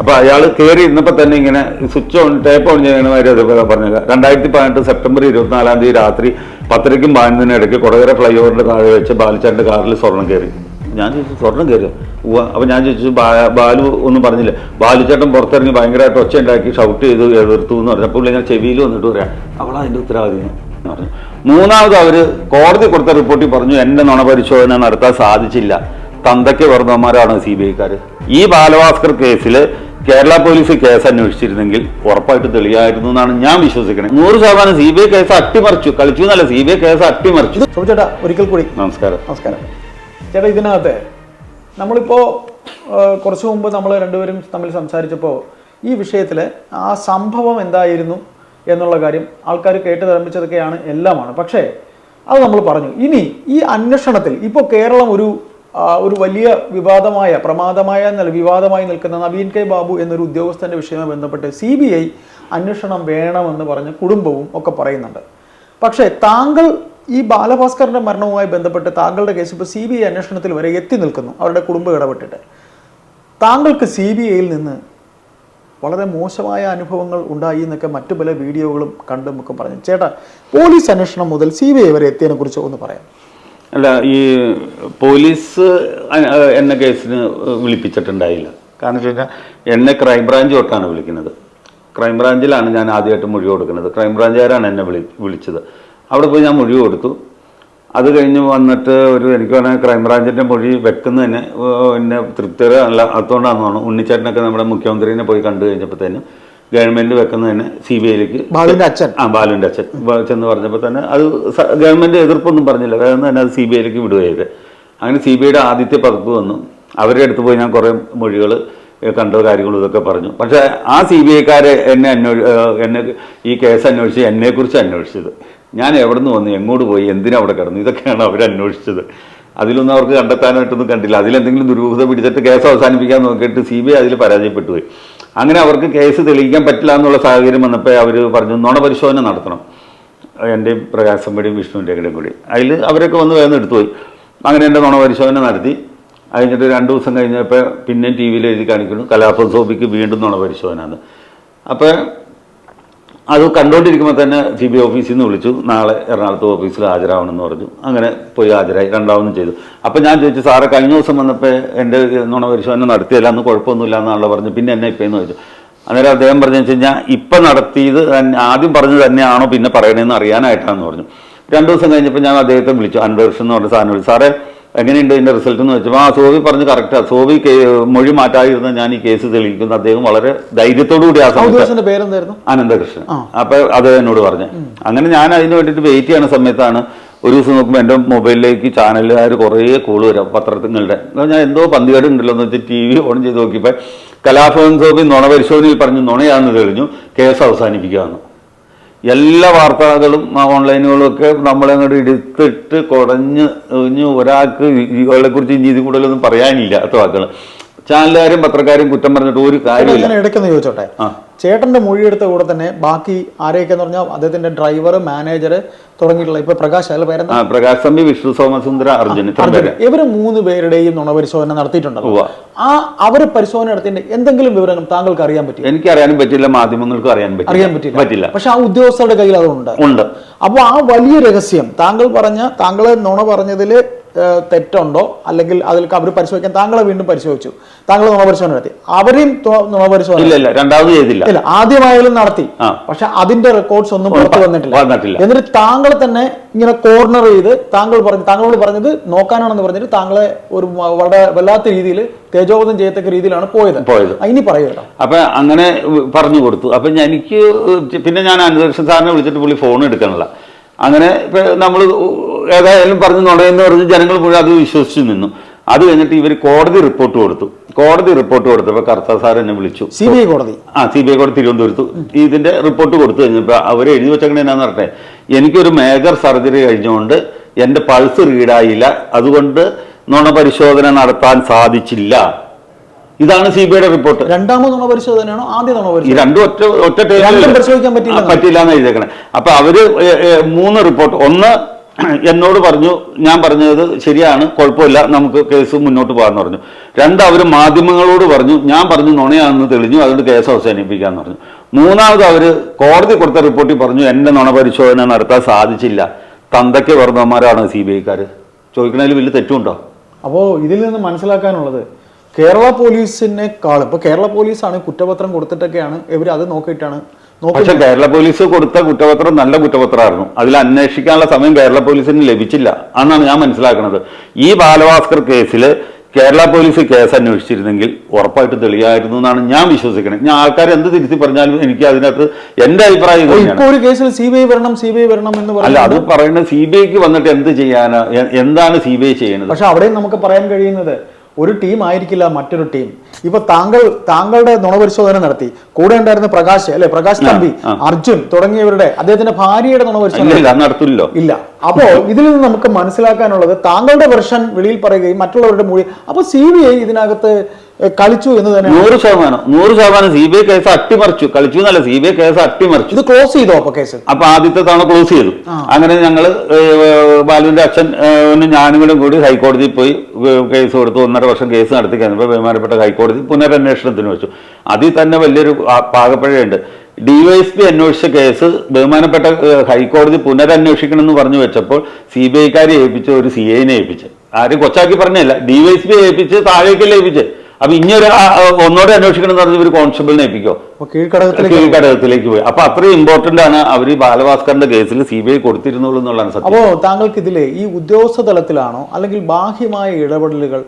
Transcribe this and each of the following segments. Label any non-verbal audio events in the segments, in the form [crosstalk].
അപ്പൊ അയാൾ കയറി ഇരുന്നപ്പോ തന്നെ ഇങ്ങനെ സ്വിച്ച് ഓൺ ടേപ്പ് ഓൺ ചെയ്യണ മാതിരി അതേപോലെ പറഞ്ഞത് രണ്ടായിരത്തി പതിനെട്ട് സെപ്റ്റംബർ ഇരുപത്തിനാലാം തീയതി രാത്രി പത്തരയ്ക്കും പതിനൊന്നിനും ഇടയ്ക്ക് കൊടകര ഫ്ലൈ ഓവറിന്റെ താഴെ വെച്ച് ബാലിച്ചാന്റെ കാറിൽ സ്വർണം കയറി. ഞാൻ ചോദിച്ചു സ്വർണം കയറിയോ? അപ്പോൾ അപ്പൊ ഞാൻ ചോദിച്ചു ബാലു ഒന്നും പറഞ്ഞില്ല. ബാലുചേട്ടൻ പുറത്തിറങ്ങി ഭയങ്കരമായിട്ട് ഒച്ച ഉണ്ടാക്കി ഷൗട്ട് ചെയ്ത് എതിർത്തു എന്ന് പറഞ്ഞപ്പോൾ ഞാൻ ചെവിയിൽ വന്നിട്ട് പറയാം അവളാ അതിന്റെ ഉത്തരവാദി പറഞ്ഞു. മൂന്നാമത് അവർ കോടതി കൊടുത്ത റിപ്പോർട്ടിൽ പറഞ്ഞു എന്റെ നുണപരിശോധന നടത്താൻ സാധിച്ചില്ല. തന്തയ്ക്ക് വർദ്ധന്മാരാണ് സി ബി ഐക്കാർ ഈ ബാലഭാസ്കർ കേസിൽ കേരള പോലീസ് കേസ് അന്വേഷിച്ചിരുന്നെങ്കിൽ ഉറപ്പായിട്ട് തെളിയായിരുന്നു എന്നാണ് ഞാൻ വിശ്വസിക്കുന്നത് നൂറ് ശതമാനം സി ബി ഐ കേസ് അട്ടിമറിച്ചു. കളിച്ചു എന്നല്ല സി ബി ഐ കേസ് അട്ടിമറിച്ചു. ചേട്ടാ ഒരിക്കൽ കൂടി. നമസ്കാരം. നമസ്കാരം. ചേട്ടാ ഇതിനകത്ത് നമ്മളിപ്പോ കുറച്ചു മുമ്പ് നമ്മൾ രണ്ടുപേരും തമ്മിൽ സംസാരിച്ചപ്പോൾ ഈ വിഷയത്തിൽ ആ സംഭവം എന്തായിരുന്നു എന്നുള്ള കാര്യം ആൾക്കാർ കേട്ട് നിർമ്മിച്ചതൊക്കെയാണ് എല്ലാമാണ്. പക്ഷേ അത് നമ്മൾ പറഞ്ഞു. ഇനി ഈ അന്വേഷണത്തിൽ ഇപ്പോൾ കേരളം ഒരു ഒരു വലിയ വിവാദമായ പ്രമാദമായ എന്നല്ല വിവാദമായി നിൽക്കുന്ന നവീൻ കെ ബാബു എന്നൊരു ഉദ്യോഗസ്ഥന്റെ വിഷയവുമായി ബന്ധപ്പെട്ട് സി ബി ഐ അന്വേഷണം വേണമെന്ന് പറഞ്ഞ് കുടുംബവും ഒക്കെ പറയുന്നുണ്ട്. പക്ഷേ താങ്കൾ ഈ ബാലഭാസ്കറിന്റെ മരണവുമായി ബന്ധപ്പെട്ട് താങ്കളുടെ കേസ് ഇപ്പോൾ സി ബി ഐ അന്വേഷണത്തിൽ വരെ എത്തി നിൽക്കുന്നു. അവരുടെ കുടുംബം ഇടപെട്ടിട്ട്. താങ്കൾക്ക് സി ബി ഐയിൽ നിന്ന് വളരെ മോശമായ അനുഭവങ്ങൾ ഉണ്ടായി എന്നൊക്കെ മറ്റു പല വീഡിയോകളും കണ്ടും ഒക്കെ പറഞ്ഞു. ചേട്ടാ പോലീസ് അന്വേഷണം മുതൽ സി ബി ഐ വരെ എത്തിയതിനെ കുറിച്ച് ഒന്ന് പറയാം. അല്ല ഈ പോലീസ് എന്ന കേസിന് വിളിപ്പിച്ചിട്ടുണ്ടായില്ല. കാരണം വെച്ച് കഴിഞ്ഞാൽ എന്നെ ക്രൈംബ്രാഞ്ച് തൊട്ടാണ് വിളിക്കുന്നത്. ക്രൈംബ്രാഞ്ചിലാണ് ഞാൻ ആദ്യമായിട്ട് മൊഴി കൊടുക്കുന്നത്. ക്രൈംബ്രാഞ്ചുകാരാണ് എന്നെ വിളി വിളിച്ചത്. അവിടെ പോയി ഞാൻ മൊഴി കൊടുത്തു. അത് കഴിഞ്ഞ് വന്നിട്ട് ഒരു എനിക്ക് വേണമെങ്കിൽ ക്രൈംബ്രാഞ്ചിന്റെ മൊഴി വെക്കുന്ന തന്നെ എന്നെ തൃപ്തികര അല്ല അതുകൊണ്ടാണെന്ന് തോന്നുന്നു ഉണ്ണിച്ചേട്ടനൊക്കെ നമ്മുടെ മുഖ്യമന്ത്രിനെ പോയി കണ്ടു കഴിഞ്ഞപ്പോഴത്തേനും ഗവൺമെന്റ് വെക്കുന്ന തന്നെ സി ബി ഐയിലേക്ക് ബാലുവിന്റെ അച്ഛൻ. ആ ബാലുവിന്റെ അച്ഛൻ. ചെന്ന് പറഞ്ഞപ്പോൾ തന്നെ അത് ഗവൺമെന്റ് എതിർപ്പൊന്നും പറഞ്ഞില്ല. വേഗം തന്നെ അത് സി ബി ഐയിലേക്ക് വിടുകയത് അങ്ങനെ സി ബി ഐയുടെ ആദ്യത്തെ പതിപ്പ് വന്നു. അവരുടെ അടുത്ത് പോയി ഞാൻ കുറേ മൊഴികൾ കണ്ട കാര്യങ്ങളും ഇതൊക്കെ പറഞ്ഞു. പക്ഷേ ആ സി ബി ഐക്കാരെ എന്നെ അന്വേഷി എന്നെ ഈ കേസ് അന്വേഷിച്ച് എന്നെക്കുറിച്ച് അന്വേഷിച്ചത്. ഞാൻ എവിടെ നിന്ന് വന്നു എങ്ങോട്ട് പോയി എന്തിനാ അവിടെ കിടന്നു ഇതൊക്കെയാണ് അവർ അന്വേഷിച്ചത്. അതിലൊന്നും അവർക്ക് കണ്ടെത്താനായിട്ടൊന്നും കണ്ടില്ല. അതിലെന്തെങ്കിലും ദുരൂഹത പിടിച്ചിട്ട് കേസ് അവസാനിപ്പിക്കാൻ നോക്കിയിട്ട് സി ബി ഐ അതിൽ പരാജയപ്പെട്ടു പോയി. അങ്ങനെ അവർക്ക് കേസ് തെളിയിക്കാൻ പറ്റില്ല എന്നുള്ള സാഹചര്യം വന്നപ്പോൾ അവർ പറഞ്ഞു നുണ പരിശോധന നടത്തണം. എന്റെയും പ്രകാശമ്പടിയും വിഷ്ണുവിന്റെയും കൂടി. അതിൽ അവരൊക്കെ വന്ന് വേഗം എടുത്തുപോയി അങ്ങനെ എന്റെ നുണ പരിശോധന നടത്തി. കഴിഞ്ഞിട്ട് രണ്ട് ദിവസം കഴിഞ്ഞപ്പോൾ പിന്നെയും ടി വിയിൽ എഴുതി കാണിക്കുന്നു കലാപസോബിക്ക് വീണ്ടും നുണ പരിശോധന അപ്പോൾ അത് കണ്ടുകൊണ്ടിരിക്കുമ്പോൾ തന്നെ സി ബി ഓഫീസിൽ നിന്ന് വിളിച്ചു. നാളെ എറണാകുളത്ത് ഓഫീസിൽ ഹാജരാവണമെന്ന് പറഞ്ഞു. അങ്ങനെ പോയി ഹാജരായി. രണ്ടാമതും ചെയ്തു. അപ്പം ഞാൻ ചോദിച്ചു സാറ് കഴിഞ്ഞ ദിവസം വന്നപ്പോൾ എന്റെ നുണ പരിശോധന നടത്തിയല്ല അന്ന് കുഴപ്പമൊന്നുമില്ല എന്നാണല്ലോ പറഞ്ഞു പിന്നെ എന്നെ ഇപ്പം ചോദിച്ചു. അന്നേരം അദ്ദേഹം പറഞ്ഞു വെച്ച് കഴിഞ്ഞാൽ ഇപ്പം നടത്തിയത് ആദ്യം പറഞ്ഞത് തന്നെയാണോ പിന്നെ പറയണതെന്ന് അറിയാനായിട്ടാണെന്ന് പറഞ്ഞു. രണ്ടു ദിവസം കഴിഞ്ഞപ്പോൾ ഞാൻ അദ്ദേഹത്തെ വിളിച്ചു അൻവർഷൻ എന്ന് പറഞ്ഞ സാധനം വിളിച്ചു. സാറേ എങ്ങനെയുണ്ട് ഇതിന്റെ റിസൾട്ട് എന്ന് വെച്ചപ്പോൾ ആ സോവി പറഞ്ഞ് കറക്റ്റാണ് സോവി മൊഴി മാറ്റാതിരുന്ന ഞാൻ ഈ കേസ് തെളിയിക്കുന്നു അദ്ദേഹം വളരെ ധൈര്യത്തോടു കൂടി ആ സമയത്ത് പേരെന്തായിരുന്നു? അനന്തകൃഷ്ണൻ. അപ്പോൾ അത് എന്നോട് പറഞ്ഞു. അങ്ങനെ ഞാൻ അതിന് വേണ്ടിയിട്ട് വെയിറ്റ് ചെയ്യുന്ന സമയത്താണ് ഒരു ദിവസം നോക്കുമ്പോൾ എന്റെ മൊബൈലിലേക്ക് ചാനലുകാർ കുറേ കോൾ വരാം. പത്രങ്ങളുടെ അപ്പോൾ ഞാൻ എന്തോ പന്തികേട് ഉണ്ടല്ലോ എന്ന് വെച്ചാൽ ടി വി ഓൺ ചെയ്ത് നോക്കിയപ്പോൾ കലാഭവൻ സോബി നുണ പരിശോധനയിൽ പറഞ്ഞു നുണയാണെന്ന് തെളിഞ്ഞു. കേസ് അവസാനിപ്പിക്കുകയാണ്. എല്ലാ വാർത്തകളും ഓൺലൈനുകളും ഒക്കെ നമ്മളെ അങ്ങോട്ട് എടുത്തിട്ട് കുടഞ്ഞ് ഒരാൾക്ക് ഇവളെ കുറിച്ച് ഇനി ഇത് കൂടുതലൊന്നും പറയാനില്ല വാക്കുകൾ ചാനലുകാരും പത്രക്കാരും കുറ്റം പറഞ്ഞിട്ട് ഒരു കാര്യമില്ല ഇടയ്ക്ക് ഇടയ്ക്കൊന്ന് ചോദിച്ചോട്ടെ? ചേട്ടന്റെ മൊഴിയെടുത്ത കൂടെ തന്നെ ബാക്കി ആരെയൊക്കെ എന്ന് പറഞ്ഞാൽ അദ്ദേഹത്തിന്റെ ഡ്രൈവർ മാനേജർ തുടങ്ങിയിട്ടുള്ള ഇപ്പൊ പ്രകാശ് അയാൾ പേരെന്താ പ്രകാശ് തമ്പി വിഷ്ണു സോമസുന്ദര അർജുൻ ഇവർ മൂന്ന് പേരുടെയും നുണപരിശോധന നടത്തിയിട്ടുണ്ടല്ലോ. ഉവ്വ. ആ അവർ പരിശോധന നടത്തിന്റെ എന്തെങ്കിലും വിവരങ്ങൾ താങ്കൾക്ക് അറിയാൻ പറ്റും എനിക്ക് അറിയാനും പറ്റില്ല മാധ്യമങ്ങൾക്ക് അറിയാൻ അറിയാൻ പറ്റില്ല പറ്റില്ല. പറ്റില്ല. പക്ഷെ ആ ഉദ്യോഗസ്ഥരുടെ കയ്യിൽ അതുണ്ട്. ഉണ്ട്. അപ്പോൾ ആ വലിയ രഹസ്യം താങ്കൾ പറഞ്ഞ താങ്കൾ നുണ പറഞ്ഞതിൽ തെറ്റുണ്ടോ? അല്ലെങ്കിൽ അതിൽ അവർ പരിശോധിക്കാൻ താങ്കളെ വീണ്ടും പരിശോധിച്ചു. താങ്കൾ നുണ പരിശോധന നടത്തി. അവരെയും നുണ പരിശോധന ഇല്ല ഇല്ല രണ്ടാമത് ചെയ്തില്ല. ഇല്ല ആദ്യമായാലും നടത്തി. പക്ഷെ അതിന്റെ റെക്കോർഡ്സ് ഒന്നും പുറത്തു വന്നിട്ടില്ല. എന്നിട്ട് താങ്കൾ തന്നെ ഇങ്ങനെ കോർണർ ചെയ്ത് താങ്കൾ പറഞ്ഞു താങ്കളോട് പറഞ്ഞത് നോക്കാനാണെന്ന് പറഞ്ഞിട്ട് താങ്കളെ ഒരു വളരെ വല്ലാത്ത രീതിയിൽ തേജോവധം ചെയ്യത്തക്ക രീതിയിലാണ് പോയത്. പോയത്. ഇനി പറയൂ അപ്പൊ അങ്ങനെ പറഞ്ഞു കൊടുത്തു. അപ്പൊ എനിക്ക് പിന്നെ ഞാൻ അനുദർശൻ സാറിനെ വിളിച്ചിട്ട് പുള്ളി ഫോൺ എടുക്കണില്ല അങ്ങനെ ഇപ്പൊ നമ്മൾ ഏതായാലും പറഞ്ഞു നുണയെന്ന് പറഞ്ഞ് ജനങ്ങൾ മുഴുവൻ അത് വിശ്വസിച്ചു നിന്നു. അത് കഴിഞ്ഞിട്ട് ഇവർ കോടതി റിപ്പോർട്ട് കൊടുത്തു. കോടതി റിപ്പോർട്ട് കൊടുത്തപ്പോൾ കർത്ത സാർ എന്നെ വിളിച്ചു. സി ബി ഐ കോടതി. ആ സി ബി ഐ കോടതി തിരുവനന്തപുരത്ത്. ഇതിന്റെ റിപ്പോർട്ട് കൊടുത്തു കഴിഞ്ഞപ്പോൾ അവർ എഴുതി വെച്ചങ്ങനെ എന്നാന്ന് പറഞ്ഞേ. എനിക്കൊരു മേജർ സർജറി കഴിഞ്ഞുകൊണ്ട് എന്റെ പൾസ് റീഡായില്ല അതുകൊണ്ട് നുണ പരിശോധന നടത്താൻ സാധിച്ചില്ല. ഇതാണ് സി ബി ഐയുടെ റിപ്പോർട്ട് രണ്ടാമത് നുണ പരിശോധനയാണോ? ആദ്യ നുണ ഈ പരിശോധന? രണ്ടും ഒറ്റ ഒറ്റ രണ്ടും പരിശോധിക്കാൻ പറ്റില്ല പറ്റില്ല എന്ന് എഴുതിയേക്കണേ. അപ്പൊ അവർ മൂന്ന് റിപ്പോർട്ട് ഒന്ന് [clears throat] എന്നോട് പറഞ്ഞു ഞാൻ പറഞ്ഞത് ശരിയാണ് കുഴപ്പമില്ല നമുക്ക് കേസ് മുന്നോട്ട് പോകാന്ന് പറഞ്ഞു. രണ്ട് അവർ മാധ്യമങ്ങളോട് പറഞ്ഞു ഞാൻ പറഞ്ഞു നുണയാണെന്ന് തെളിഞ്ഞു അതുകൊണ്ട് കേസ് അവസാനിപ്പിക്കാന്ന് പറഞ്ഞു. മൂന്നാമത് അവർ കോടതി കൊടുത്ത റിപ്പോർട്ടിൽ പറഞ്ഞു എന്റെ നുണ പരിശോധന നടത്താൻ സാധിച്ചില്ല. തന്തയ്ക്ക് വർദ്ധന്മാരാണ് സി ബി ഐക്കാർ ചോദിക്കണതിൽ വലിയ തെറ്റുണ്ടോ? അപ്പോൾ ഇതിൽ നിന്ന് മനസ്സിലാക്കാനുള്ളത് കേരള പോലീസിനെക്കാളും ഇപ്പൊ കേരള പോലീസാണ് കുറ്റപത്രം കൊടുത്തിട്ടൊക്കെയാണ് ഇവർ അത് നോക്കിയിട്ടാണ് പക്ഷെ കേരള പോലീസ് കൊടുത്ത കുറ്റപത്രം നല്ല കുറ്റപത്രമായിരുന്നു. അതിൽ അന്വേഷിക്കാനുള്ള സമയം കേരള പോലീസിന് ലഭിച്ചില്ല. എന്നാണ് ഞാൻ മനസ്സിലാക്കുന്നത് ഈ ബാലഭാസ്കർ കേസിൽ കേരള പോലീസ് കേസ് അന്വേഷിച്ചിരുന്നെങ്കിൽ ഉറപ്പായിട്ട് തെളിയായിരുന്നു എന്നാണ് ഞാൻ വിശ്വസിക്കുന്നത് ഞാൻ ആൾക്കാർ എന്ത് തിരുത്തി പറഞ്ഞാലും എനിക്ക് അതിനകത്ത് എന്റെ അഭിപ്രായം ഇപ്പൊ ഒരു കേസിൽ സി ബി ഐ വരണം സി ബി ഐ വരണം എന്ന് അല്ല അത് പറയുന്നത് സി ബി ഐക്ക് വന്നിട്ട് എന്ത് ചെയ്യാനാ? എന്താണ് സി ബി ഐ ചെയ്യുന്നത്? പക്ഷെ അവിടെയും നമുക്ക് പറയാൻ കഴിയുന്നത് ഒരു ടീം ആയിരിക്കില്ല മറ്റൊരു ടീം ഇപ്പൊ താങ്കൾ താങ്കളുടെ നുണപരിശോധന നടത്തി. കൂടെ ഉണ്ടായിരുന്ന പ്രകാശ് അല്ലെ? പ്രകാശ് തമ്പി അർജുൻ തുടങ്ങിയവരുടെ അദ്ദേഹത്തിന്റെ ഭാര്യയുടെ നുണപരിശോധന ഇല്ല ഇല്ല അപ്പോ ഇതിൽ നിന്ന് നമുക്ക് മനസ്സിലാക്കാനുള്ളത് താങ്കളുടെ വെർഷൻ വെളിയിൽ പറയുകയും മറ്റുള്ളവരുടെ മൊഴി. അപ്പൊ സി ബി ഐ ഇതിനകത്ത് കളിച്ചു എന്ന് തന്നെ നൂറ് ശതമാനം. നൂറ് ശതമാനം സി ബി ഐ കേസ് അട്ടിമറിച്ചു. കളിച്ചു എന്നല്ല സി ബി ഐ കേസ് അട്ടിമറിച്ചു. ഇത് ക്ലോസ് ചെയ്തോ അപ്പൊ കേസ്? അപ്പൊ ആദ്യത്തെ തവണ ക്ലോസ് ചെയ്തു. അങ്ങനെ ഞങ്ങൾ ബാലുവിന്റെ അച്ഛൻ ഞാനും കൂടെ കൂടി ഹൈക്കോടതിയിൽ പോയി കേസ് കൊടുത്തു. ഒന്നര വർഷം കേസ് നടത്തി കഴിഞ്ഞപ്പോൾ ബഹുമാനപ്പെട്ട ഹൈക്കോടതി പുനരന്വേഷണത്തിന് വെച്ചു. അതിൽ തന്നെ വലിയൊരു പാകപ്പഴയുണ്ട്. ഡിവൈഎസ്പി അന്വേഷിച്ച കേസ് ബഹുമാനപ്പെട്ട ഹൈക്കോടതി പുനരന്വേഷിക്കണം എന്ന് പറഞ്ഞു വെച്ചപ്പോൾ സി ബി ഐക്കാരെ ഏൽപ്പിച്ച് ഒരു സി ഐനെ ഏൽപ്പിച്ച്. ആരും കൊച്ചാക്കി പറഞ്ഞല്ല. ഡിവൈഎസ്പി ഏൽപ്പിച്ച് താഴേക്കല്ലേ ഏൽപ്പിച്ച്. അപ്പൊ ഇനി ഒരു ഒന്നോടെ അന്വേഷിക്കണം എന്ന് പറഞ്ഞ് ഒരു കോൺസ്റ്റബിളിനെ ഏൽപ്പിക്കോ കീഴ്ഘടകത്തിലേക്ക് പോയി. അപ്പൊ അത്രയും ഇമ്പോർട്ടന്റ് ആണ് അവർ ബാലഭാസ്കറിന്റെ കേസിൽ സി ബി ഐ കൊടുത്തിരുന്നുള്ളൂ എന്നുള്ളതാണ് സത്യം. അപ്പോ താങ്കൾക്ക് ഇതിലെ ഈ ഉദ്യോഗസ്ഥ തലത്തിലാണോ അല്ലെങ്കിൽ ബാഹ്യമായ ഇടപെടലുകൾ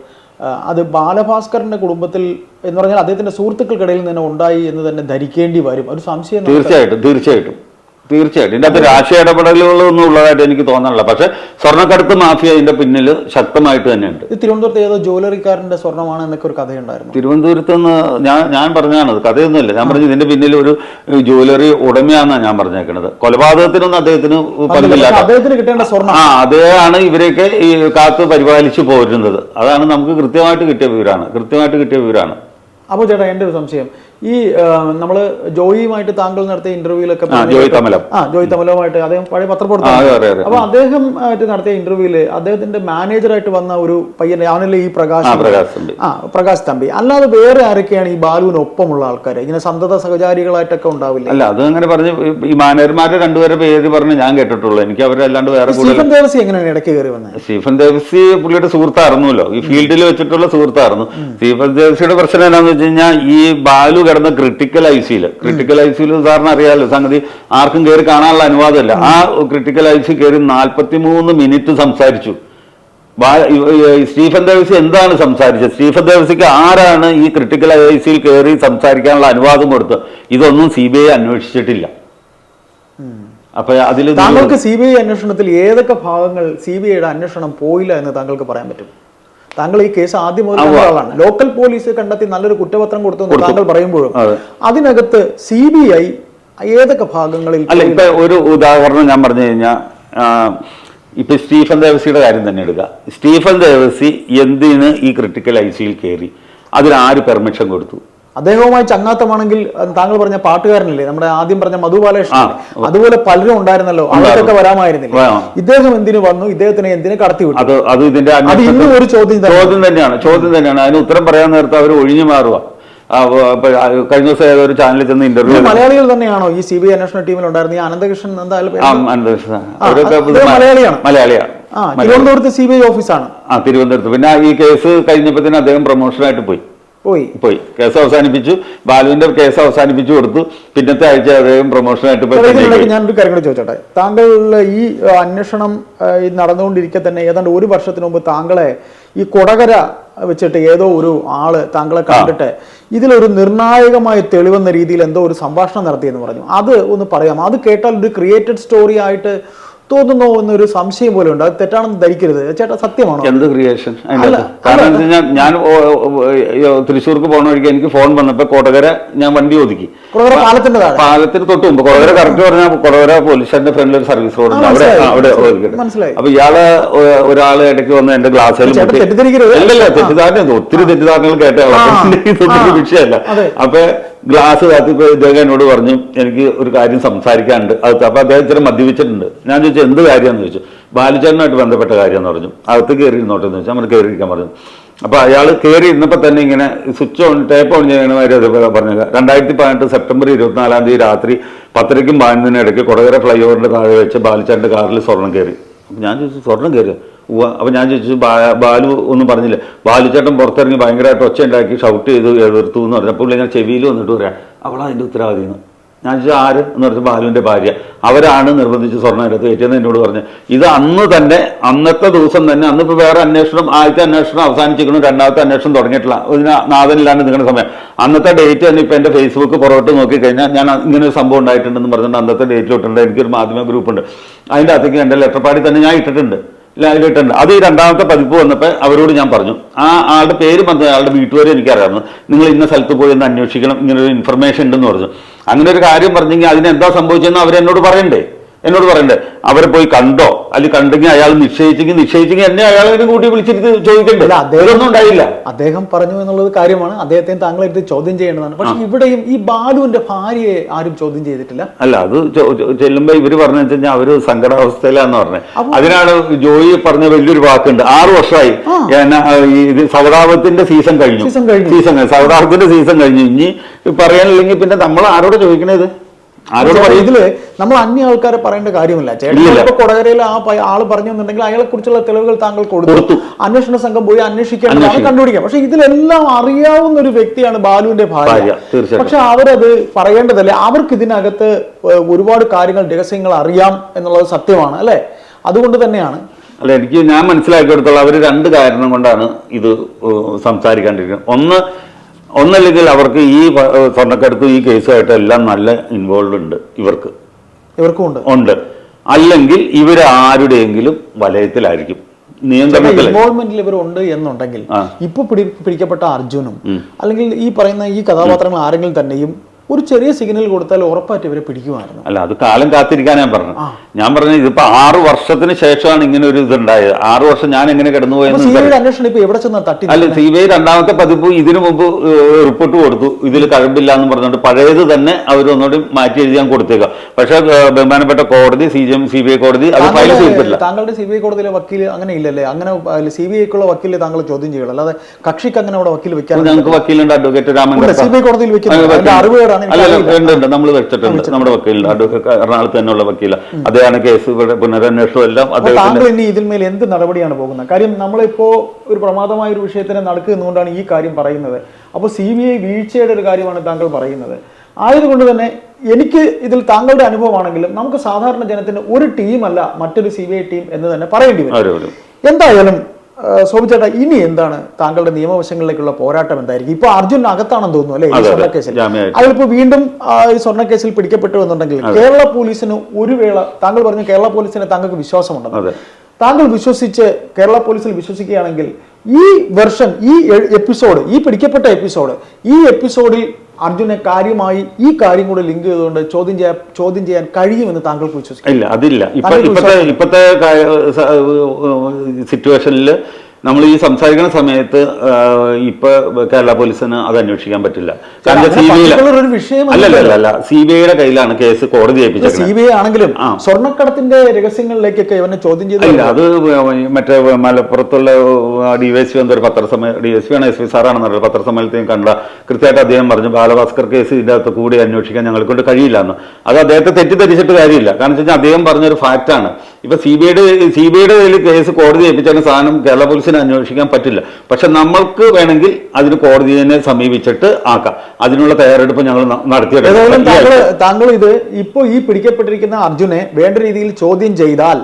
അത് ബാലഭാസ്കറിന്റെ കുടുംബത്തിൽ എന്ന് പറഞ്ഞാൽ അദ്ദേഹത്തിന്റെ സുഹൃത്തുക്കൾക്കിടയിൽ നിന്ന് ഉണ്ടായി എന്ന് തന്നെ ധരിക്കേണ്ടി വരും. ഒരു സംശയം തീർച്ചയായിട്ടും തീർച്ചയായിട്ടും. തീർച്ചയായിട്ടും. ഇതിന്റെ അകത്ത് രാഷ്ട്രീയ ഇടപെടലുകളൊന്നും ഉള്ളതായിട്ട് എനിക്ക് തോന്നാനില്ല പക്ഷെ സ്വർണക്കടത്ത് മാഫിയ ഇതിന്റെ പിന്നിൽ ശക്തമായിട്ട് തന്നെയുണ്ട്. ഇത് തിരുവനന്തപുരത്ത് ഏതോ ജ്വല്ലറിക്കാരന്റെ സ്വർണമാണ് എന്നൊക്കെ ഒരു കഥയുണ്ടായിരുന്നു. തിരുവനന്തപുരത്ത് നിന്ന് ഞാൻ ഞാൻ പറഞ്ഞതാണ് കഥയൊന്നുമില്ല. ഞാൻ പറഞ്ഞു ഇതിന്റെ പിന്നിൽ ഒരു ജ്വല്ലറി ഉടമയാണെന്നാണ് ഞാൻ പറഞ്ഞേക്കുന്നത് കൊലപാതകത്തിനൊന്നും അദ്ദേഹത്തിന് പക്ഷെ അദ്ദേഹത്തിന് കിട്ടേണ്ട സ്വർണം. ആ അദ്ദേഹമാണ് ഇവരെയൊക്കെ ഈ കാത്ത് പരിപാലിച്ചു പോരുന്നത്. അതാണ് നമുക്ക് കൃത്യമായിട്ട് കിട്ടിയ വിവരമാണ്. കൃത്യമായിട്ട് കിട്ടിയ വിവരമാണ്. അപ്പോൾ ചേട്ടാ എന്റെ ഒരു സംശയം. ഈ നമ്മൾ ജോയിയുമായിട്ട് താങ്കൾ നടത്തിയ ഇന്റർവ്യൂലൊക്കെ ജോയി തമലം. ആ ജോയി തമലവുമായിട്ട് അദ്ദേഹം പഴയ പത്രപ്രവർത്തകൻ. അപ്പൊ അദ്ദേഹം ആയിട്ട് നടത്തിയ ഇന്റർവ്യൂൽ അദ്ദേഹത്തിന്റെ മാനേജറായിട്ട് വന്ന ഒരു പയ്യൻ അവനല്ലേ ഈ പ്രകാശ് ആ പ്രകാശ് തമ്പി. അല്ലാതെ വേറെ ആരൊക്കെയാണ് ഈ ബാലുവിനൊപ്പമുള്ള ആൾക്കാർ ഇങ്ങനെ സന്തത സഹചാരികളായിട്ടൊക്കെ ഉണ്ടാവില്ല? അല്ല അത് അങ്ങനെ പറഞ്ഞു ഈ മാനേജർമാരെ രണ്ടുപേരെ പേര് പറഞ്ഞ് ഞാൻ കേട്ടിട്ടുള്ളൂ. എനിക്ക് അവരല്ലാണ്ട് വേറെ സ്റ്റീഫൻ ദേവസി എങ്ങനെയാണ് ഇടയ്ക്ക് കയറി വന്നത് സ്റ്റീഫൻ ദേവസി പുള്ളിയുടെ സുഹൃത്തായിരുന്നല്ലോ. ഈ ഫീൽഡിൽ വെച്ചിട്ടുള്ള സുഹൃത്തായിരുന്നു. സ്റ്റീഫൻ ദേവസിയുടെ പ്രശ്നം എന്താണെന്ന് വെച്ച് കഴിഞ്ഞാൽ ഈ ബാലു കിടന്ന ക്രിട്ടിക്കൽ ഐ സിയിൽ ക്രിട്ടിക്കൽ ഐ സിയിൽ സാറിന് അറിയാമല്ലോ സംഗതി ആർക്കും കയറി കാണാനുള്ള അനുവാദമല്ല. ആ ക്രിട്ടിക്കൽ ഐ സി കയറി നാൽപ്പത്തി മൂന്ന് മിനിറ്റ് സംസാരിച്ചു സ്റ്റീഫൻ ദേവസി എന്താണ് സംസാരിച്ചത്? സ്റ്റീഫൻ ദേവസിക്ക് ആരാണ് ഈ ക്രിട്ടിക്കൽ ഐ സിയിൽ കയറി സംസാരിക്കാനുള്ള അനുവാദം കൊടുത്തത്? ഇതൊന്നും സി ബി ഐ അന്വേഷിച്ചിട്ടില്ല. അപ്പൊ അതിൽ താങ്കൾക്ക് സി ബി ഐ അന്വേഷണത്തിൽ ഏതൊക്കെ ഭാഗങ്ങൾ സി ബി ഐയുടെ അന്വേഷണം പോയില്ല എന്ന് താങ്കൾക്ക് പറയാൻ പറ്റും? താങ്കൾ ഈ കേസ് ആദ്യം മുതൽ ആളാണ്. ലോക്കൽ പോലീസ് കണ്ടെത്തി നല്ലൊരു കുറ്റപത്രം കൊടുത്തു താങ്കൾ പറയുമ്പോഴും അതിനകത്ത് സി ബി ഐ ഏതൊക്കെ ഭാഗങ്ങളിൽ അല്ല ഇപ്പൊ ഒരു ഉദാഹരണം ഞാൻ പറഞ്ഞു കഴിഞ്ഞാൽ ഇപ്പൊ സ്റ്റീഫൻ ദേവസിയുടെ കാര്യം തന്നെ എടുക്കുക സ്റ്റീഫൻ ദേവസി എന്തിന് ഈ ക്രിട്ടിക്കൽ ഐ സിയിൽ കയറി അതിന് ആര് പെർമിഷൻ കൊടുത്തു? അദ്ദേഹവുമായി ചങ്ങാത്തമാണെങ്കിൽ താങ്കൾ പറഞ്ഞ പാട്ടുകാരനല്ലേ? നമ്മുടെ ആദ്യം പറഞ്ഞ മധു ബാലകൃഷ്ണൻ അതുപോലെ പലരും ഉണ്ടായിരുന്നല്ലോ. അവർക്കൊക്കെ വരാമായിരുന്നില്ല? വരാം. ഇദ്ദേഹം എന്തിനു വന്നു? ഇദ്ദേഹത്തിനെ എന്തിനു കടത്തി വിട്ടു? അത് ഇതിന്റെ ഇന്നും ഒരു ചോദ്യം ചോദ്യം തന്നെയാണ്. ചോദ്യം തന്നെയാണ്. അതിന് ഉത്തരം പറയാൻ നേരത്തെ അവർ ഒഴിഞ്ഞു മാറുക കഴിഞ്ഞ ദിവസം ഏതൊരു ഒരു ചാനലിൽ ചെന്ന് ഇന്റർവ്യൂ മലയാളികൾ തന്നെയാണോ ഈ സി ബി ഐ അന്വേഷണ ടീമിൽ ഉണ്ടായിരുന്ന ഈ അനന്തകൃഷ്ണൻ അദ്ദേഹം മലയാളിയാണ്. മലയാളിയാണ്. തിരുവനന്തപുരത്ത് സി ബി ഐ ഓഫീസാണ്. ആ തിരുവനന്തപുരത്ത്. പിന്നെ ഈ കേസ് കഴിഞ്ഞപ്പോ അദ്ദേഹം പ്രൊമോഷനായിട്ട് പോയി. പോയി. പോയി. കേസ് അവസാനിപ്പിച്ചു. ബാലുവിന്റെ കേസ് അവസാനിപ്പിച്ചു കൊടുത്തു. പിന്നത്തെ ആഴ്ച അദ്ദേഹം പ്രൊമോഷനായിട്ട് ഞാനൊരു കാര്യം കൂടി ചോദിച്ചോട്ടെ? താങ്കളുടെ ഈ അന്വേഷണം നടന്നുകൊണ്ടിരിക്കെ തന്നെ ഏതാണ്ട് ഒരു വർഷത്തിന് മുമ്പ് താങ്കളെ ഈ കൊടകര വെച്ചിട്ട് ഏതോ ഒരു ആൾ താങ്കളെ കണ്ടിട്ട് ഇതിലൊരു നിർണായകമായ തെളിവെന്ന രീതിയിൽ എന്തോ ഒരു സംഭാഷണം നടത്തിയെന്ന് പറഞ്ഞു. അത് ഒന്ന് പറയാം അത് കേട്ടാൽ ഒരു ക്രിയേറ്റഡ് സ്റ്റോറി ആയിട്ട് തോന്നുന്നോ എന്നൊരു സംശയം പോലെ ഉണ്ട്. അത് തെറ്റാണെന്ന് ധരിക്കരുത്. ചേട്ടാ സത്യമാണോ? എന്ത് ക്രിയേഷൻ? കാരണം ഞാൻ തൃശ്ശൂർക്ക് പോകുന്ന വഴിക്ക് എനിക്ക് ഫോൺ വന്നപ്പോ കൊടകര ഞാൻ വണ്ടി ഒതുക്കി പാലത്തിന് തൊട്ട് മുമ്പ്. കൊടകര കറക്റ്റ് പറഞ്ഞാൽ കൊടകര പോലീസ് സ്റ്റേഷന്റെ ഫ്രണ്ടിൽ ഒരു സർവീസ് റോഡ് ഉണ്ട്. അവിടെ അവിടെ. അപ്പൊ ഇയാൾ ഒരാൾ ഇടയ്ക്ക് വന്ന് എന്റെ ഗ്ലാസ്സിൽ തെറ്റിദ്ധാരണ ഒത്തിരി തെറ്റിദ്ധാരണകൾ കേട്ട വിഷയമല്ല. അപ്പൊ ഗ്ലാസ് താത്തിപ്പോയി ഇദ്ദേഹം എന്നോട് പറഞ്ഞു എനിക്ക് ഒരു കാര്യം സംസാരിക്കാനുണ്ട്. അത് അപ്പോൾ അദ്ദേഹം ഇച്ചിരി മദ്യപിച്ചിട്ടുണ്ട്. ഞാൻ ചോദിച്ചു എന്ത് കാര്യമാണെന്ന് ചോദിച്ചു ബാലുചേട്ടനായിട്ട് ബന്ധപ്പെട്ട കാര്യമെന്ന് പറഞ്ഞു. അകത്ത് കയറി ഇരുന്നോട്ടെ എന്ന് ചോദിച്ചു. നമ്മൾ കയറി ഇരിക്കാൻ പറഞ്ഞു. അപ്പോൾ അയാൾ കയറി ഇരുന്നപ്പോൾ തന്നെ ഇങ്ങനെ സ്വിച്ച് ഓൺ ടേപ്പ് ഓൺ ചെയ്യണമാതിരി അത് പറഞ്ഞു രണ്ടായിരത്തി പതിനെട്ട് സെപ്റ്റംബർ ഇരുപത്തിനാലാം തീയതി രാത്രി പത്തരയ്ക്കും പതിനൊന്നിനും ഇടയ്ക്ക് കൊടകര ഫ്ലൈ ഓവറിന്റെ താഴെ വെച്ച് ബാലുചേട്ടന്റെ കാറിൽ സ്വർണം കയറി. അപ്പം ഞാൻ ചോദിച്ചു സ്വർണം കയറിയോ? ഉവ്വ. അപ്പൊ ഞാൻ ചോദിച്ചു ബാലു ഒന്നും പറഞ്ഞില്ല. ബാലു ചേട്ടൻ പുറത്തിറങ്ങി ഭയങ്കരമായിട്ട് ഒച്ച ഉണ്ടാക്കി ഷൗട്ട് ചെയ്ത് എതിർത്തു എന്ന് പറഞ്ഞപ്പോൾ ഞാൻ ചെവിയിൽ വന്നിട്ട് പറയാം അവളാ അതിന്റെ ഉത്തരവാദി എന്ന് ഞാൻ ചോദിച്ചു ആര്? എന്ന് പറഞ്ഞാൽ ബാലുവിന്റെ ഭാര്യ. അവരാണ് നിർബന്ധിച്ച് സ്വർണം എടുത്ത് കയറ്റിയെന്ന് എന്നോട് പറഞ്ഞു. ഇത് അന്ന് തന്നെ അന്നത്തെ ദിവസം തന്നെ അന്നിപ്പോ വേറെ അന്വേഷണം ആദ്യത്തെ അന്വേഷണം അവസാനിച്ചിരിക്കണം രണ്ടാമത്തെ അന്വേഷണം തുടങ്ങിയിട്ടില്ല. ഇതിന് നാഥനില്ലാണ്ട് നിൽക്കുന്ന സമയം. അന്നത്തെ ഡേറ്റ് തന്നെ ഇപ്പോൾ എന്റെ ഫേസ്ബുക്ക് പുറകോട്ട് നോക്കിക്കഴിഞ്ഞാൽ ഞാൻ ഇങ്ങനെ ഒരു സംഭവം ഉണ്ടായിട്ടുണ്ടെന്ന് പറഞ്ഞിട്ടുണ്ട്. അന്നത്തെ ഡേറ്റിൽ ഇട്ടിട്ടുണ്ട് എനിക്കൊരു മാധ്യമ ഗ്രൂപ്പ് ഉണ്ട്. അതിന്റെ അകത്തേക്ക് എന്റെ ലെറ്റർ പാടി തന്നെ ഞാൻ ഇട്ടിട്ടുണ്ട്. ഇല്ല, അതിലിട്ടുണ്ട് അത് ഈ രണ്ടാമത്തെ പതിപ്പ് വന്നപ്പോൾ അവരോട് ഞാൻ പറഞ്ഞു ആ ആളുടെ പേര് പറഞ്ഞു ആളുടെ വീട്ടുകാരെ എനിക്കറിയാമായിരുന്നു നിങ്ങൾ ഇന്ന സ്ഥലത്ത് പോയി ഒന്ന് അന്വേഷിക്കണം ഇങ്ങനൊരു ഇൻഫർമേഷൻ ഉണ്ടെന്ന് പറഞ്ഞു. അങ്ങനെ ഒരു കാര്യം പറഞ്ഞെങ്കിൽ അതിനെന്താ സംഭവിച്ചതെന്ന് അവരെന്നോട് പറയണ്ടേ? എന്നോട് പറയണ്ടേ അവരെ പോയി കണ്ടോ? അല്ലെങ്കിൽ കണ്ടെങ്കിൽ അയാൾ നിശ്ചയിച്ചെങ്കിൽ നിശ്ചയിച്ചെങ്കിൽ എന്നെ അയാളെ കൂട്ടി വിളിച്ചിട്ട് ചോദിക്കണ്ടേ? അല്ല, അദ്ദേഹം- ഇതൊന്നും ഉണ്ടായില്ല. അദ്ദേഹം പറഞ്ഞു എന്നുള്ളത് കാര്യമാണ്. അദ്ദേഹത്തെ താങ്കളെ താങ്കളെടുത്ത് ചോദ്യം ചെയ്യേണ്ടതാണ്. പക്ഷെ ഇവിടെയും ഈ ബാലുവിന്റെ ഭാര്യയെ ആരും ചോദ്യം ചെയ്തിട്ടില്ല. അല്ല അത് ചെല്ലുമ്പോ ഇവർ പറഞ്ഞു വെച്ചാൽ അവർ സങ്കടാവസ്ഥയിലാന്ന് പറഞ്ഞത് അതിനാണ് ജോയി പറഞ്ഞ വലിയൊരു വാക്കുണ്ട്. ആറു വർഷമായി. ഇത് സൗദാപത്തിന്റെ സീസൺ കഴിഞ്ഞു. സീസൺ കഴിഞ്ഞു. സീസൺ സൗദാപത്തിന്റെ സീസൺ കഴിഞ്ഞു. ഇനി പറയാനില്ലെങ്കിൽ പിന്നെ നമ്മൾ ആരോട് ചോദിക്കണേത് ഇതിൽ നമ്മൾ അന്യ ആൾക്കാരെ പറയേണ്ട കാര്യമില്ല. ചേട്ടൻ കൊടകരയിൽ ആ ആൾ പറഞ്ഞു എന്നുണ്ടെങ്കിൽ അയാളെ കുറിച്ചുള്ള തെളിവുകൾ താങ്കൾ കൊടുത്തു. അന്വേഷണ സംഘം പോയി അന്വേഷിക്കേണ്ടതാണ് അന്വേഷിക്കും. കണ്ടുപിടിക്കാം. പക്ഷെ ഇതിലെല്ലാം അറിയാവുന്ന ഒരു വ്യക്തിയാണ് ബാലുവിന്റെ ഭാര്യ. പക്ഷെ അവരത് പറയേണ്ടതല്ലേ? അവർക്ക് ഇതിനകത്ത് ഒരുപാട് കാര്യങ്ങൾ രഹസ്യങ്ങൾ അറിയാം എന്നുള്ളത് സത്യമാണ് അല്ലെ? അതുകൊണ്ട് തന്നെയാണ്. അല്ല എനിക്ക് ഞാൻ മനസ്സിലാക്കിയെടുത്തോളം അവർ രണ്ട് കാരണം കൊണ്ടാണ് ഇത് സംസാരിക്കാണ്ടിരിക്കുന്നത്. ഒന്ന് ഒന്നല്ലെങ്കിൽ അവർക്ക് ഈ സ്വർണക്കടത്ത് ഈ കേസുമായിട്ട് എല്ലാം നല്ല ഇൻവോൾവ് ഉണ്ട്. ഇവർക്ക്. ഇവർക്കും ഉണ്ട്. ഉണ്ട്. അല്ലെങ്കിൽ ഇവർ ആരുടെയെങ്കിലും വലയത്തിലായിരിക്കും. ഇൻവോൾവ്മെന്റിൽ ഇവർ ഉണ്ട് എന്നുണ്ടെങ്കിൽ. ഇപ്പൊ പിടി പിടിക്കപ്പെട്ട അർജുനും അല്ലെങ്കിൽ ഈ പറയുന്ന ഈ കഥാപാത്രങ്ങൾ ആരെങ്കിലും തന്നെയും ഒരു ചെറിയ സിഗ്നൽ കൊടുത്താൽ ഉറപ്പായിട്ട് ഇവരെ പിടിക്കുമായിരുന്നു. അല്ല അത് കാലം കാത്തിരിക്കാൻ ഞാൻ പറഞ്ഞു. ഞാൻ പറഞ്ഞു ഇതിപ്പോ ആറു വർഷത്തിന് ശേഷമാണ് ഇങ്ങനെ ഒരു ഇതുണ്ടായത്. ആറു വർഷം ഞാൻ എങ്ങനെ കിടന്നു കിടന്നുപോയെന്ന് അന്വേഷണം ഇപ്പൊ എവിടെ ചെന്നാ തട്ടി അല്ല സി ബി ഐ രണ്ടാമത്തെ പതിപ്പ് ഇതിനു മുമ്പ് റിപ്പോർട്ട് കൊടുത്തു. ഇതിൽ കഴമ്പില്ല എന്ന് പറഞ്ഞിട്ട് പഴയത് തന്നെ അവർ ഒന്നുകൂടി മാറ്റി എഴുതിയാൻ കൊടുത്തേക്കാം. പക്ഷേ ഏഹ്, ബഹുമാനപ്പെട്ട കോടതി C G M C B I കോടതി അത് ഫയൽ ചെയ്തിട്ടില്ല. താങ്കളുടെ സി ബി ഐ കോടതിയിലെ വക്കീൽ അങ്ങനെ ഇല്ലല്ലേ? അങ്ങനെ സി ബി ഐക്കുള്ള വക്കീലെ താങ്കൾ ചോദ്യം ചെയ്യുള്ളൂ അല്ലാതെ കക്ഷിക്ക് അങ്ങനെ അവിടെ വക്കീൽ വെക്കാൻ ഞങ്ങൾക്ക് വക്കീലുണ്ട് advocate Raman C B I കോടതിയിൽ വെക്കുന്നത് ഉണ്ട് നമ്മൾ വെച്ചിട്ടുണ്ട്. നമ്മുടെ വക്കീൽ എറണാകുളത്ത് തന്നെയുള്ള വക്കീല. അദ്ദേഹമാണ് കേസ് പുനരന്വേഷണം എല്ലാം താങ്കൾ ഇനി ഇതിന്മേൽ എന്ത് നടപടിയാണ് പോകുന്നത്? കാര്യം നമ്മളിപ്പോ ഒരു പ്രമാദമായ ഒരു വിഷയത്തിന് നടക്കുന്നതുകൊണ്ടാണ് ഈ കാര്യം പറയുന്നത്. അപ്പോൾ സി ബി ഐ വീഴ്ചയുടെ ഒരു കാര്യമാണ് താങ്കൾ പറയുന്നത്. ആയതുകൊണ്ട് തന്നെ എനിക്ക് ഇതിൽ താങ്കളുടെ അനുഭവമാണെങ്കിലും നമുക്ക് സാധാരണ ജനത്തിന് ഒരു ടീമല്ല മറ്റൊരു സി ബി ഐ ടീം എന്ന് തന്നെ പറയേണ്ടി വരും. ഒരു- ഒരു- ചേട്ടാ ഇനി എന്താണ് താങ്കളുടെ നിയമവശങ്ങളിലേക്കുള്ള പോരാട്ടം എന്തായിരിക്കും? ഇപ്പൊ അർജുൻ അകത്താണെന്ന് തോന്നുന്നു അല്ലെ? ഈ. സ്വർണക്കേസിൽ. അതിലിപ്പോ വീണ്ടും ഈ സ്വർണക്കേസിൽ പിടിക്കപ്പെട്ടു എന്നുണ്ടെങ്കിൽ കേരള പോലീസിന് ഒരു വേള താങ്കൾ പറഞ്ഞു കേരള പോലീസിനെ താങ്കൾക്ക് വിശ്വാസമുണ്ടെന്ന് താങ്കൾ വിശ്വസിച്ച് കേരള പോലീസിൽ വിശ്വസിക്കുകയാണെങ്കിൽ ഈ വെർഷൻ ഈ എപ്പിസോഡ് ഈ പിടിക്കപ്പെട്ട എപ്പിസോഡ് ഈ എപ്പിസോഡിൽ അർജുനെ കാര്യമായി ഈ കാര്യം കൂടെ ലിങ്ക് ചെയ്തുകൊണ്ട് ചോദ്യം ചെയ്യാൻ ചോദ്യം ചെയ്യാൻ കഴിയുമെന്ന് താങ്കൾക്ക് വിശ്വസിക്കും. ഇല്ല അതില്ല. ഇപ്പോഴത്തെ താങ്കൾക്ക് ഇപ്പത്തെ ഇപ്പത്തെ സിറ്റുവേഷനിൽ നമ്മൾ ഈ സംസാരിക്കുന്ന സമയത്ത് ഇപ്പൊ കേരള പോലീസിന് അത് അന്വേഷിക്കാൻ പറ്റില്ല. കാരണം സി ബി അല്ലല്ല. സി ഐയുടെ കയ്യിലാണ് കേസ് കോടതി സി സിബിഐ ബി ഐ ആണെങ്കിലും. സ്വർണക്കടത്തിന്റെ രഹസ്യങ്ങളിലേക്കൊക്കെ ഇവനെ ചോദ്യം ചെയ്തില്ല അത് മറ്റേ മലപ്പുറത്തുള്ള ഡിവൈഎസ്പി എന്ന ഒരു പത്രസമ്മേളനം ഡി എസ് പി ആണ് എസ് പി സാറാണെന്ന് പറയുന്നത് പത്രസമ്മേളനത്തിൽ കണ്ട കൃത്യമായിട്ട് അദ്ദേഹം പറഞ്ഞു ബാലഭാസ്കർ കേസ് ഇതിന്റെ അകത്ത് കൂടി അന്വേഷിക്കാൻ ഞങ്ങളെ കൊണ്ട് കഴിയില്ല എന്ന് അത് അദ്ദേഹത്തെ തെറ്റിദ്ധരിച്ചിട്ട് കാര്യമില്ല. കാരണം വെച്ചാൽ അദ്ദേഹം പറഞ്ഞൊരു ഫാക്റ്റാണ് ഇപ്പൊ സി ബി ഐയുടെ സി ബി ഐയുടെ കയ്യിൽ കേസ് കോടതി ഏൽപ്പിച്ചാണ് സാധനം കേരള പോലീസിന് അന്വേഷിക്കാൻ പറ്റില്ല. പക്ഷെ നമ്മൾക്ക് വേണമെങ്കിൽ അതിന് കോടതിയെ സമീപിച്ചിട്ട് ആക്കാം. അതിനുള്ള തയ്യാറെടുപ്പ് ഞങ്ങൾ നടത്തിയ താങ്കൾ നടത്തിയിട്ടുണ്ട് താങ്കൾ ഇത് ഇപ്പോൾ ഈ പിടിക്കപ്പെട്ടിരിക്കുന്ന അർജുനെ വേണ്ട രീതിയിൽ ചോദ്യം ചെയ്താൽ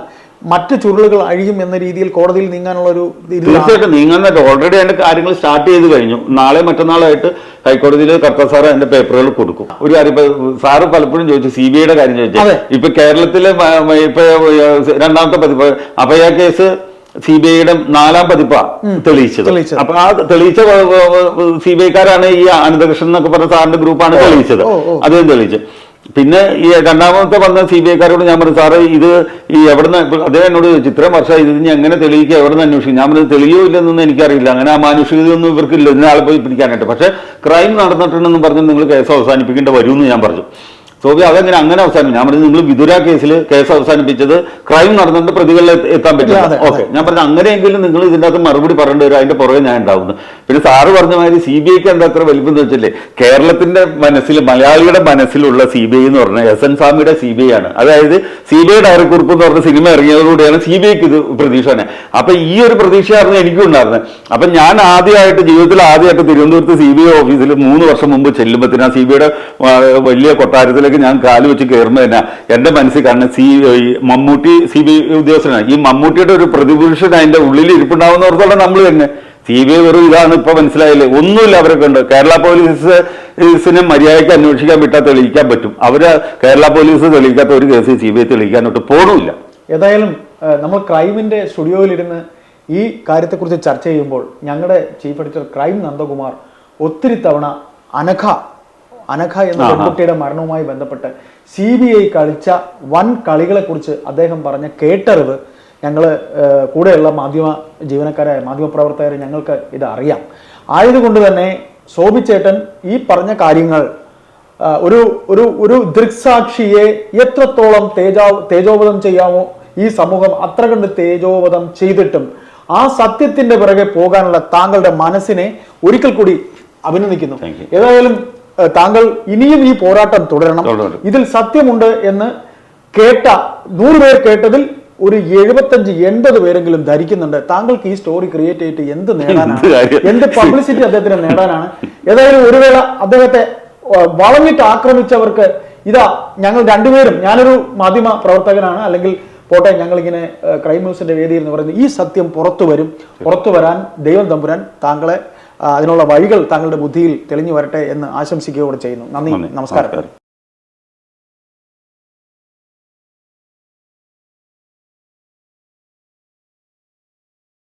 മറ്റ് ചുരുളുകൾ അഴിയും എന്ന രീതിയിൽ കോടതിയിൽ നീങ്ങാനുള്ള ഒരു തീർച്ചയായിട്ടും നീങ്ങാനായിട്ട് ഓൾറെഡി അതിന്റെ കാര്യങ്ങൾ സ്റ്റാർട്ട് ചെയ്ത് കഴിഞ്ഞു. നാളെ മറ്റന്നാളായിട്ട് ഹൈക്കോടതിയിൽ കർത്ത സാർ അതിന്റെ പേപ്പറുകൾ കൊടുക്കും. ഒരു കാര്യം സാറ് പലപ്പോഴും ചോദിച്ചു സി ബി ഐയുടെ കാര്യം ചോദിച്ചു. ഇപ്പൊ കേരളത്തിലെ ഇപ്പൊ രണ്ടാമത്തെ പതിപ്പ് അഭയ കേസ് സി ബി ഐയുടെ നാലാം പതിപ്പാ തെളിയിച്ചത്. അപ്പൊ ആ തെളിയിച്ച സി ബി ഐക്കാരാണ് ഈ അനന്തകൃഷ്ണൻ എന്നൊക്കെ പറഞ്ഞ സാറിന്റെ ഗ്രൂപ്പാണ് തെളിയിച്ചത്. അദ്ദേഹം തെളിയിച്ചു പിന്നെ ഈ രണ്ടാമത്തെ വന്ന സി ബി ഐക്കാരോട് ഞാൻ പറഞ്ഞു സാറ് ഇത് ഈ എവിടുന്ന് അദ്ദേഹം എന്നോട് ചോദിച്ചു ഇത്രയും വർഷം ഇത് ഇനി എങ്ങനെ തെളിയിക്കുക? എവിടെ നിന്ന് അന്വേഷിക്കും? ഞാൻ പറഞ്ഞു തെളിയോ ഇല്ലെന്നൊന്നും എനിക്കറിയില്ല. അങ്ങനെ ആ മാനുഷികതയൊന്നും ഇവർക്കില്ല. ഇന്നയാളെ പോയി പിടിക്കാനായിട്ട്. പക്ഷെ ക്രൈം നടന്നിട്ടുണ്ടെന്ന് പറഞ്ഞ് നിങ്ങൾ കേസ് അവസാനിപ്പിക്കേണ്ടി വരുമെന്ന് ഞാൻ പറഞ്ഞു. സോബി അതെങ്ങനെ അങ്ങനെ അവസാനം ഞാൻ പറഞ്ഞു നിങ്ങൾ വിദുര കേസിൽ കേസ് അവസാനിപ്പിച്ചത് ക്രൈം നടന്നിട്ട് പ്രതികളിൽ എത്ത- എത്താൻ പറ്റില്ല. ഓക്കെ ഞാൻ പറഞ്ഞു അങ്ങനെയെങ്കിലും നിങ്ങൾ ഇതിന്റെ അകത്ത് മറുപടി പറയേണ്ടി വരും. അതിന്റെ പുറകെ ഞാൻ ഉണ്ടാവുന്നു. പിന്നെ സാറ് പറഞ്ഞ മാതിരി സി ബി ഐക്ക് എന്താ അത്ര വലിപ്പം എന്ന് വെച്ചില്ലേ കേരളത്തിന്റെ മനസ്സിൽ മലയാളിയുടെ മനസ്സിലുള്ള സി ബി ഐ എന്ന് പറഞ്ഞാൽ എസ് എൻ സ്വാമിയുടെ സി ബി ഐ ആണ്. അതായത് സി ബി ഐ ഡയറക്ട് കുറിപ്പ് എന്ന് പറഞ്ഞ സിനിമ ഇറങ്ങിയതോടുകൂടിയാണ് സി ബി ഐക്ക് ഇത് പ്രതീക്ഷ തന്നെ. അപ്പൊ ഈ ഒരു പ്രതീക്ഷയായിരുന്നു എനിക്കും ഉണ്ടായിരുന്നത് അപ്പൊ ഞാൻ ആദ്യമായിട്ട് ജീവിതത്തിൽ ആദ്യമായിട്ട് തിരുവനന്തപുരത്ത് സി ബി ഐ ഓഫീസിൽ മൂന്ന് വർഷം മുമ്പ് ചെല്ലുമ്പോൾ ആ സി ബി ഐയുടെ വലിയ കൊട്ടാരത്തിലേക്ക് ഞാൻ കാൽ വെച്ച് കയറുമ്പോൾ തന്നെ എന്റെ മനസ്സിൽ കാണുന്ന C Mammootty C B I ഉദ്യോഗസ്ഥനാണ്. ഈ മമ്മൂട്ടിയുടെ ഒരു പ്രതിപുരുഷൻ അതിന്റെ ഉള്ളിൽ ഇരിപ്പുണ്ടാവുന്ന ഓർത്തോളം നമ്മൾ തന്നെ. സി ബി ഐ വെറും ഇതാണ് ഇപ്പൊ മനസ്സിലായില്ലേ? ഒന്നുമില്ല അവരൊക്കെ ഉണ്ട് കേരള പോലീസിനെ മര്യാദയ്ക്ക് അന്വേഷിക്കാൻ വിട്ടാൽ തെളിയിക്കാൻ പറ്റും. അവർ കേരള പോലീസ് തെളിയിക്കാത്ത ഒരു കേസ് സി ബി ഐ തെളിയിക്കാനോട്ട് പോണില്ല ഏതായാലും നമ്മൾ ക്രൈമിന്റെ സ്റ്റുഡിയോയിലിരുന്ന് ഈ കാര്യത്തെക്കുറിച്ച് ചർച്ച ചെയ്യുമ്പോൾ ഞങ്ങളുടെ ചീഫ് എഡിറ്റർ ക്രൈം നന്ദകുമാർ ഒത്തിരി തവണ അനഘ അനഘ എന്ന. പെൺകുട്ടിയുടെ മരണവുമായി ബന്ധപ്പെട്ട് സി ബി ഐ കളിച്ച വൻ കളികളെക്കുറിച്ച് അദ്ദേഹം പറഞ്ഞ കേട്ടറിവ് ഞങ്ങൾ കൂടെയുള്ള മാധ്യമ ജീവനക്കാരായ മാധ്യമപ്രവർത്തകർ ഞങ്ങൾക്ക് ഇത് അറിയാം. ആയതുകൊണ്ട് തന്നെ ശോഭിച്ചേട്ടൻ ഈ പറഞ്ഞ കാര്യങ്ങൾ ഒരു ഒരു ഒരു ദൃക്സാക്ഷിയെ എത്രത്തോളം തേജോ തേജോവധം ചെയ്യാമോ ഈ സമൂഹം അത്ര കണ്ട് തേജോവധം ചെയ്തിട്ടും ആ സത്യത്തിന്റെ പിറകെ പോകാനുള്ള താങ്കളുടെ മനസ്സിനെ ഒരിക്കൽ കൂടി അഭിനന്ദിക്കുന്നു. ഏതായാലും താങ്കൾ ഇനിയും ഈ പോരാട്ടം തുടരണം. തുടരണം. ഇതിൽ സത്യമുണ്ട് എന്ന് കേട്ട നൂറുപേർ കേട്ടതിൽ ഒരു എഴുപത്തഞ്ച് എൺപത് പേരെങ്കിലും ധരിക്കുന്നുണ്ട്. താങ്കൾക്ക് ഈ സ്റ്റോറി ക്രിയേറ്റ് ചെയ്തിട്ട് എന്ത് നേടാനാണ്? എന്ത് പബ്ലിസിറ്റി അദ്ദേഹത്തിന് നേടാനാണ്? ഏതായാലും ഒരു വേള അദ്ദേഹത്തെ വളഞ്ഞിട്ട് ആക്രമിച്ചവർക്ക് ഇതാ ഞങ്ങൾ രണ്ടുപേരും ഞാനൊരു മാധ്യമ പ്രവർത്തകനാണ് അല്ലെങ്കിൽ പോട്ടെ ഞങ്ങളിങ്ങനെ ഇങ്ങനെ ക്രൈം ന്യൂസിന്റെ വേദിയിൽ എന്ന് പറയുന്നത് ഈ സത്യം പുറത്തു വരും. പുറത്തു വരാൻ ദൈവം തമ്പുരാൻ താങ്കളെ അതിനുള്ള വഴികൾ താങ്കളുടെ ബുദ്ധിയിൽ തെളിഞ്ഞു വരട്ടെ എന്ന് ആശംസിക്കുകയോടെ ചെയ്യുന്നു. നന്ദി നമസ്കാരം.